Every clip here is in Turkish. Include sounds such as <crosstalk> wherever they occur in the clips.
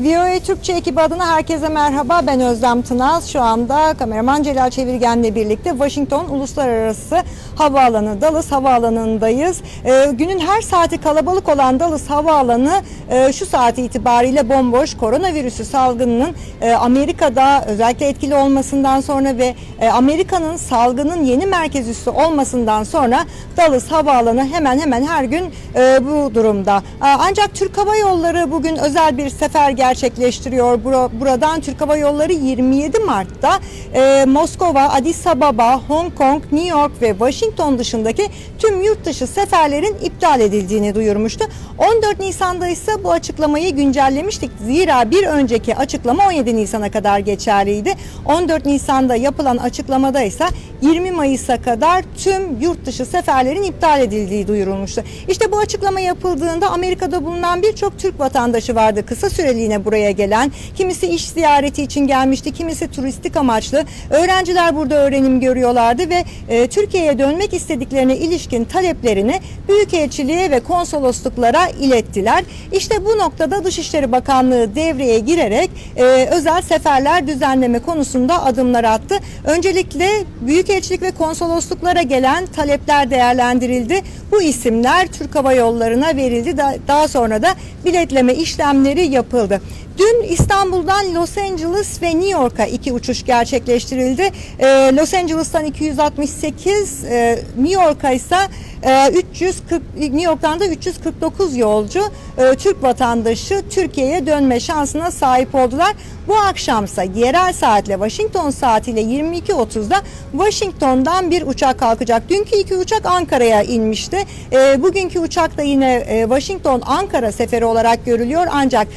VOA Türkçe ekibi adına herkese merhaba. Ben Özlem Tınaz. Şu anda kameraman Celal Çevirgen'le birlikte Washington Uluslararası Havaalanı Dallas Havaalanı'ndayız. Ee, günün her saati kalabalık olan Dallas Havaalanı e, şu saat itibariyle bomboş. Koronavirüsü salgınının e, Amerika'da özellikle etkili olmasından sonra ve e, Amerika'nın salgının yeni merkez üssü olmasından sonra Dallas Havaalanı hemen hemen her gün e, bu durumda. Ancak Türk Hava Yolları bugün özel bir sefer gerçekleştiriyor. Bura- Buradan Türk Hava Yolları 27 Mart'ta e, Moskova, Addis Ababa, Hong Kong, New York ve Washington dışındaki tüm yurt dışı seferlerin iptal edildiğini duyurmuştu. 14 Nisan'da ise bu açıklamayı güncellemiştik. Zira bir önceki açıklama 17 Nisan'a kadar geçerliydi. 14 Nisan'da yapılan açıklamada ise 20 Mayıs'a kadar tüm yurt dışı seferlerin iptal edildiği duyurulmuştu. İşte bu açıklama yapıldığında Amerika'da bulunan birçok Türk vatandaşı vardı. Kısa süreliğine buraya gelen, kimisi iş ziyareti için gelmişti, kimisi turistik amaçlı. Öğrenciler burada öğrenim görüyorlardı ve e, Türkiye'ye dönmek istediklerine ilişkin taleplerini Büyükelçiliğe ve konsolosluklara ilettiler. İşte bu noktada Dışişleri Bakanlığı devreye girerek e, özel seferler düzenleme konusunda adımlar attı. Öncelikle Büyükelçilik ve konsolosluklara gelen talepler değerlendirildi. Bu isimler Türk Hava Yolları'na verildi. Da- Daha sonra da biletleme işlemleri yapıldı. Dün İstanbul'dan Los Angeles ve New York'a iki uçuş gerçekleştirildi. Ee, Los Angeles'tan 268, e, New York'a ise e, 340, New York'tan da 349 yolcu e, Türk vatandaşı Türkiye'ye dönme şansına sahip oldular. Bu akşamsa yerel saatle Washington saatiyle 22.30'da Washington'dan bir uçak kalkacak. Dünkü iki uçak Ankara'ya inmişti. E, bugünkü uçak da yine e, Washington Ankara seferi olarak görülüyor. Ancak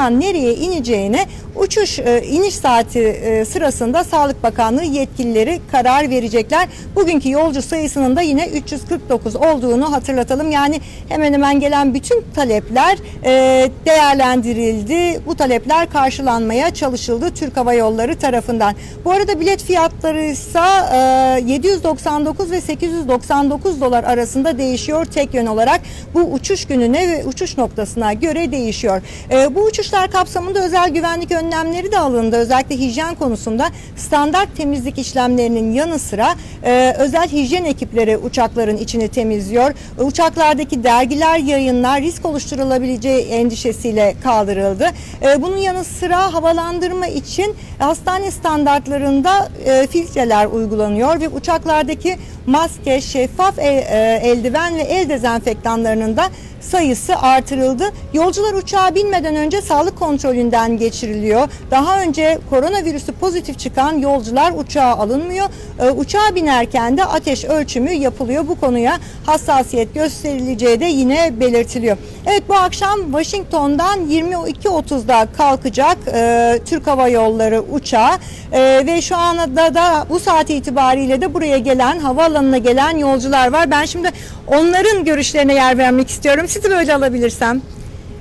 uçağın nereye ineceğine uçuş e, iniş saati e, sırasında Sağlık Bakanlığı yetkilileri karar verecekler. Bugünkü yolcu sayısının da yine 349 olduğunu hatırlatalım. Yani hemen hemen gelen bütün talepler e, değerlendirildi. Bu talepler karşılanmaya çalışıldı Türk Hava Yolları tarafından. Bu arada bilet fiyatları ise e, 799 ve 899 dolar arasında değişiyor tek yön olarak. Bu uçuş gününe ve uçuş noktasına göre değişiyor. E, bu uçuşlar kapsamında özel güvenlik önlemleri de alındı. Özellikle hijyen konusunda standart temizlik işlemlerinin yanı sıra e, özel hijyen ekipleri uçakların içini temizliyor. E, Uçaklardaki dergiler, yayınlar risk oluşturulabileceği endişesiyle kaldırıldı. E, bunun yanı sıra havalandırma için hastane standartlarında e, filtreler uygulanıyor ve uçaklardaki maske, şeffaf el- e, eldiven ve el dezenfektanlarının da sayısı artırıldı. Yolcular uçağa binmeden önce sağlık kontrolünden geçiriliyor. Daha önce koronavirüsü pozitif çıkan yolcular uçağa alınmıyor. Ee, uçağa binerken de ateş ölçümü yapılıyor. Bu konuya hassasiyet gösterileceği de yine belirtiliyor. Evet bu akşam Washington'dan 22.30'da kalkacak e, Türk Hava Yolları uçağı E, ve şu anda da bu saat itibariyle de buraya gelen havaalanına gelen yolcular var. Ben şimdi onların görüşlerine yer vermek istiyorum. Sizi böyle alabilirsem.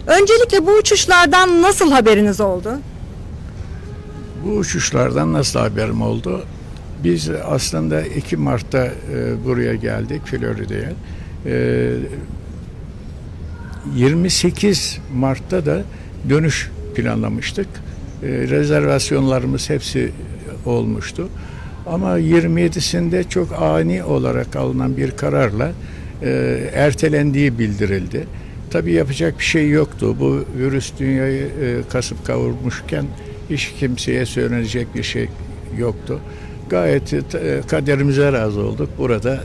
Öncelikle bu uçuşlardan nasıl haberiniz oldu? Bu uçuşlardan nasıl haberim oldu? Biz aslında 2 Mart'ta e, buraya geldik Florida'ya. E, 28 Mart'ta da dönüş planlamıştık. E, rezervasyonlarımız hepsi olmuştu. Ama 27'sinde çok ani olarak alınan bir kararla e, ertelendiği bildirildi. Tabii yapacak bir şey yoktu. Bu virüs dünyayı e, kasıp kavurmuşken hiç kimseye söylenecek bir şey yoktu. Gayet e, kaderimize razı olduk. Burada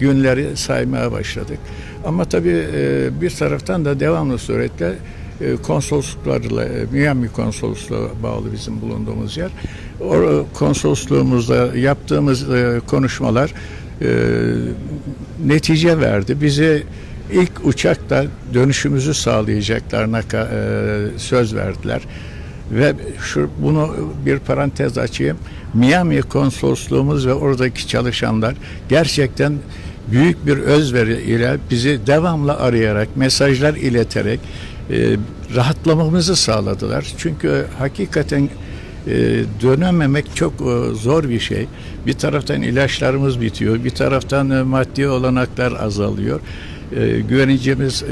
günleri saymaya başladık. Ama tabii e, bir taraftan da devamlı suretle e, konsolosluklarla, e, Miami konsolosluğu bağlı bizim bulunduğumuz yer. O konsolosluğumuzda yaptığımız e, konuşmalar e, netice verdi. Bize ilk uçakta dönüşümüzü sağlayacaklarına e, söz verdiler. Ve şu bunu bir parantez açayım. Miami konsolosluğumuz ve oradaki çalışanlar gerçekten büyük bir özveri ile bizi devamlı arayarak, mesajlar ileterek e, rahatlamamızı sağladılar. Çünkü hakikaten e, dönememek çok e, zor bir şey. Bir taraftan ilaçlarımız bitiyor, bir taraftan e, maddi olanaklar azalıyor. E, güveneceğimiz e,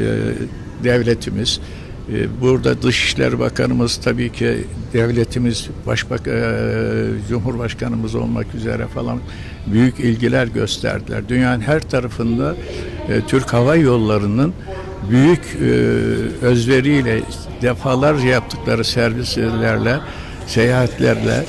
devletimiz Burada Dışişleri Bakanımız tabii ki devletimiz, Başbak, e, Cumhurbaşkanımız olmak üzere falan büyük ilgiler gösterdiler. Dünyanın her tarafında e, Türk Hava Yolları'nın büyük e, özveriyle defalarca yaptıkları servislerle, seyahatlerle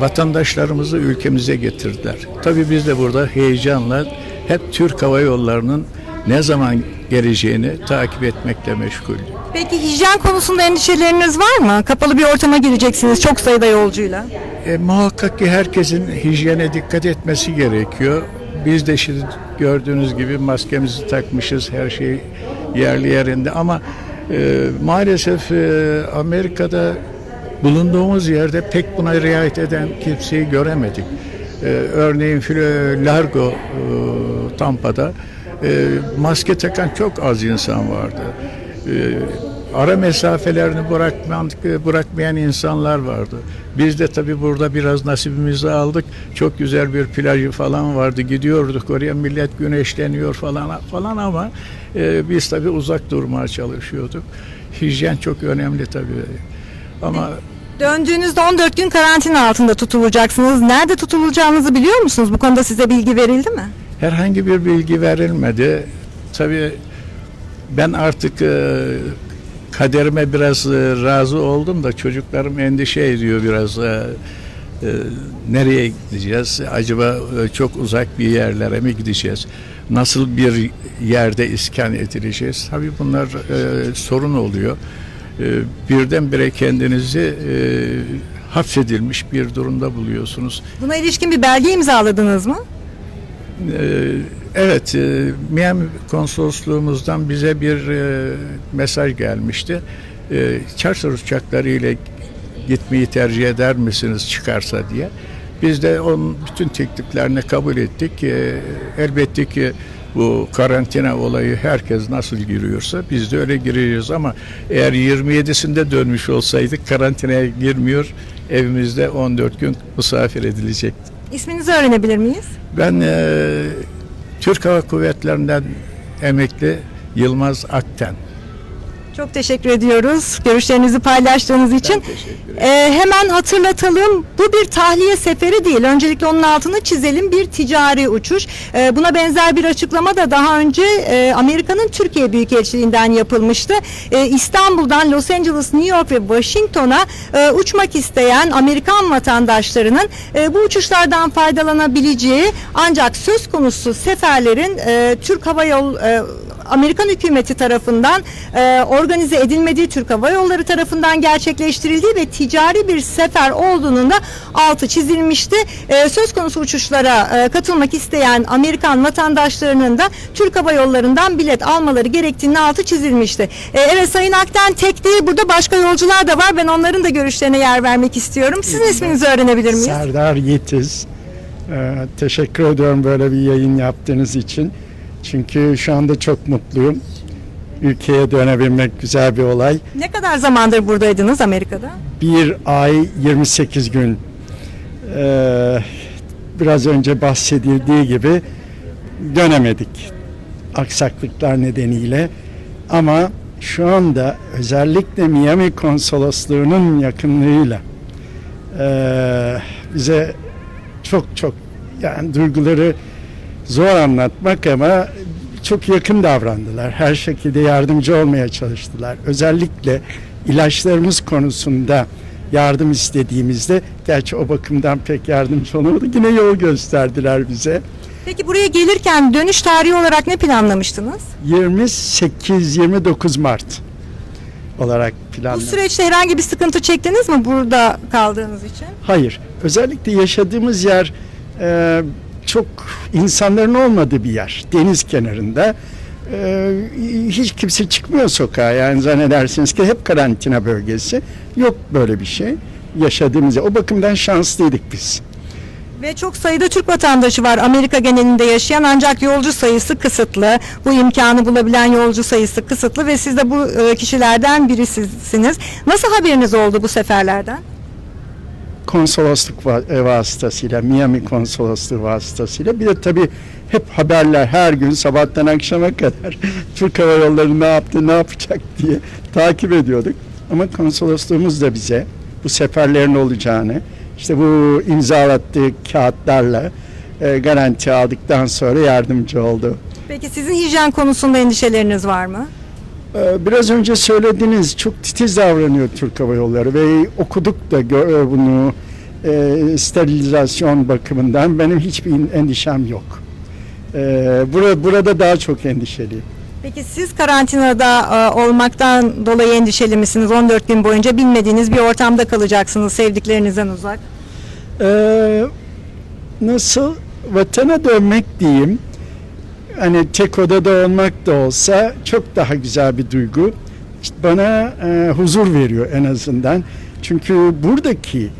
vatandaşlarımızı ülkemize getirdiler. Tabii biz de burada heyecanla hep Türk Hava Yolları'nın ne zaman geleceğini takip etmekle meşguldük. Peki hijyen konusunda endişeleriniz var mı? Kapalı bir ortama gireceksiniz çok sayıda yolcuyla. E, muhakkak ki herkesin hijyene dikkat etmesi gerekiyor. Biz de şimdi gördüğünüz gibi maskemizi takmışız, her şey yerli yerinde ama e, maalesef e, Amerika'da bulunduğumuz yerde pek buna riayet eden kimseyi göremedik. E, örneğin Largo e, Tampa'da e, maske takan çok az insan vardı. E, ara mesafelerini bırakmayan, bırakmayan insanlar vardı. Biz de tabii burada biraz nasibimizi aldık. Çok güzel bir plajı falan vardı. Gidiyorduk oraya millet güneşleniyor falan falan ama e, biz tabii uzak durmaya çalışıyorduk. Hijyen çok önemli tabii. Ama Döndüğünüzde 14 gün karantina altında tutulacaksınız. Nerede tutulacağınızı biliyor musunuz? Bu konuda size bilgi verildi mi? Herhangi bir bilgi verilmedi. Tabii ben artık e, kaderime biraz e, razı oldum da çocuklarım endişe ediyor biraz. E, nereye gideceğiz? Acaba çok uzak bir yerlere mi gideceğiz? Nasıl bir yerde iskan edileceğiz? Tabii bunlar sorun oluyor. E, birdenbire kendinizi e, hapsedilmiş bir durumda buluyorsunuz. Buna ilişkin bir belge imzaladınız mı? Ee, Evet, e, Miami konsolosluğumuzdan bize bir e, mesaj gelmişti. E, Charter uçakları ile gitmeyi tercih eder misiniz çıkarsa diye. Biz de onun bütün tekliflerini kabul ettik. Elbette ki bu karantina olayı herkes nasıl giriyorsa biz de öyle giriyoruz ama eğer 27'sinde dönmüş olsaydık karantinaya girmiyor evimizde 14 gün misafir edilecekti. İsminizi öğrenebilir miyiz? Ben e, Türk Hava Kuvvetleri'nden emekli Yılmaz Akten. Çok teşekkür ediyoruz görüşlerinizi paylaştığınız için. Ee, hemen hatırlatalım bu bir tahliye seferi değil. Öncelikle onun altını çizelim bir ticari uçuş. Ee, buna benzer bir açıklama da daha önce e, Amerika'nın Türkiye Büyükelçiliğinden yapılmıştı. Ee, İstanbul'dan Los Angeles, New York ve Washington'a e, uçmak isteyen Amerikan vatandaşlarının e, bu uçuşlardan faydalanabileceği ancak söz konusu seferlerin e, Türk Hava Yol e, Amerikan hükümeti tarafından e, organize edilmediği Türk Hava Yolları tarafından gerçekleştirildiği ve ticari bir sefer olduğunun da altı çizilmişti. E, söz konusu uçuşlara e, katılmak isteyen Amerikan vatandaşlarının da Türk Hava Yolları'ndan bilet almaları gerektiğinin altı çizilmişti. E, evet Sayın Akten tek değil burada başka yolcular da var. Ben onların da görüşlerine yer vermek istiyorum. Sizin isminizi öğrenebilir miyiz? Serdar Yetiz. Ee, teşekkür ediyorum böyle bir yayın yaptığınız için. Çünkü şu anda çok mutluyum. Ülkeye dönebilmek güzel bir olay. Ne kadar zamandır buradaydınız Amerika'da? Bir ay 28 gün. Ee, biraz önce bahsedildiği gibi dönemedik. Aksaklıklar nedeniyle. Ama şu anda özellikle Miami konsolosluğunun yakınlığıyla ee, bize çok çok yani duyguları zor anlatmak ama çok yakın davrandılar. Her şekilde yardımcı olmaya çalıştılar. Özellikle ilaçlarımız konusunda yardım istediğimizde gerçi o bakımdan pek yardımcı olamadı. Yine yol gösterdiler bize. Peki buraya gelirken dönüş tarihi olarak ne planlamıştınız? 28-29 Mart olarak Bu planladık. süreçte herhangi bir sıkıntı çektiniz mi burada kaldığınız için? Hayır. Özellikle yaşadığımız yer e, çok insanların olmadığı bir yer. Deniz kenarında. E, hiç kimse çıkmıyor sokağa. Yani zannedersiniz ki hep karantina bölgesi. Yok böyle bir şey. Yaşadığımız. O bakımdan şanslıydık biz. Ve çok sayıda Türk vatandaşı var Amerika genelinde yaşayan ancak yolcu sayısı kısıtlı. Bu imkanı bulabilen yolcu sayısı kısıtlı ve siz de bu e, kişilerden birisiniz. Nasıl haberiniz oldu bu seferlerden? Konsolosluk e, vasıtasıyla, Miami konsolosluğu vasıtasıyla bir de tabii hep haberler her gün sabahtan akşama kadar <laughs> Türk Hava Yolları ne yaptı ne yapacak diye takip ediyorduk. Ama konsolosluğumuz da bize bu seferlerin olacağını işte bu imzalattığı kağıtlarla e, garanti aldıktan sonra yardımcı oldu. Peki sizin hijyen konusunda endişeleriniz var mı? Ee, Biraz önce söylediniz çok titiz davranıyor Türk Hava Yolları ve okuduk da e, bunu e, sterilizasyon bakımından benim hiçbir endişem yok. Ee, Burada, burada daha çok endişeliyim. Peki siz karantinada e, olmaktan dolayı endişeli misiniz? 14 gün boyunca bilmediğiniz bir ortamda kalacaksınız sevdiklerinizden uzak. Ee, nasıl vatana dönmek diyeyim hani tek odada olmak da olsa çok daha güzel bir duygu İşte bana e, huzur veriyor en azından çünkü buradaki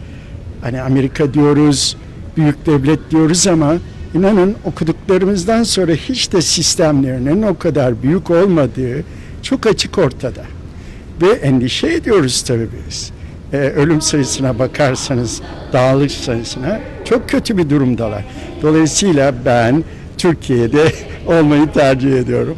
hani Amerika diyoruz büyük devlet diyoruz ama inanın okuduklarımızdan sonra hiç de sistemlerinin o kadar büyük olmadığı çok açık ortada ve endişe ediyoruz tabii biz. Ee, ölüm sayısına bakarsanız, dağılış sayısına çok kötü bir durumdalar. Dolayısıyla ben Türkiye'de <laughs> olmayı tercih ediyorum.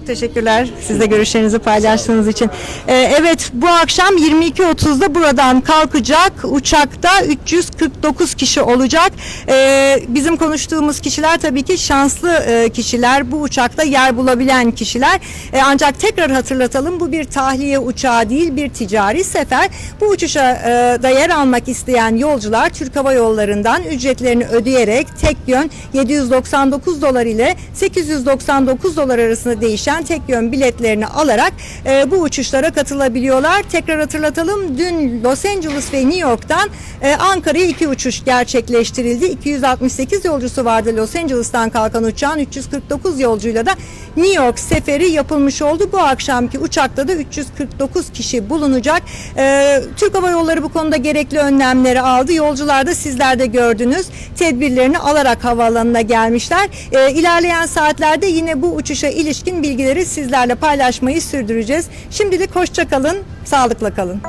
Çok teşekkürler siz görüşlerinizi paylaştığınız için. Ee, evet bu akşam 22.30'da buradan kalkacak uçakta 349 kişi olacak. Ee, bizim konuştuğumuz kişiler tabii ki şanslı e, kişiler. Bu uçakta yer bulabilen kişiler. Ee, ancak tekrar hatırlatalım bu bir tahliye uçağı değil bir ticari sefer. Bu uçuşa e, da yer almak isteyen yolcular Türk Hava Yolları'ndan ücretlerini ödeyerek tek yön 799 dolar ile 899 dolar arasında değişen tek yön biletlerini alarak e, bu uçuşlara katılabiliyorlar. Tekrar hatırlatalım dün Los Angeles ve New York'tan e, Ankara'ya iki uçuş gerçekleştirildi. 268 yolcusu vardı Los Angeles'tan kalkan uçağın 349 yolcuyla da New York seferi yapılmış oldu. Bu akşamki uçakta da 349 kişi bulunacak. E, Türk Hava Yolları bu konuda gerekli önlemleri aldı. Yolcular da sizler de gördünüz. Tedbirlerini alarak havaalanına gelmişler. E, ilerleyen saatlerde yine bu uçuşa ilişkin bilgileri sizlerle paylaşmayı sürdüreceğiz. Şimdilik hoşça kalın, sağlıkla kalın.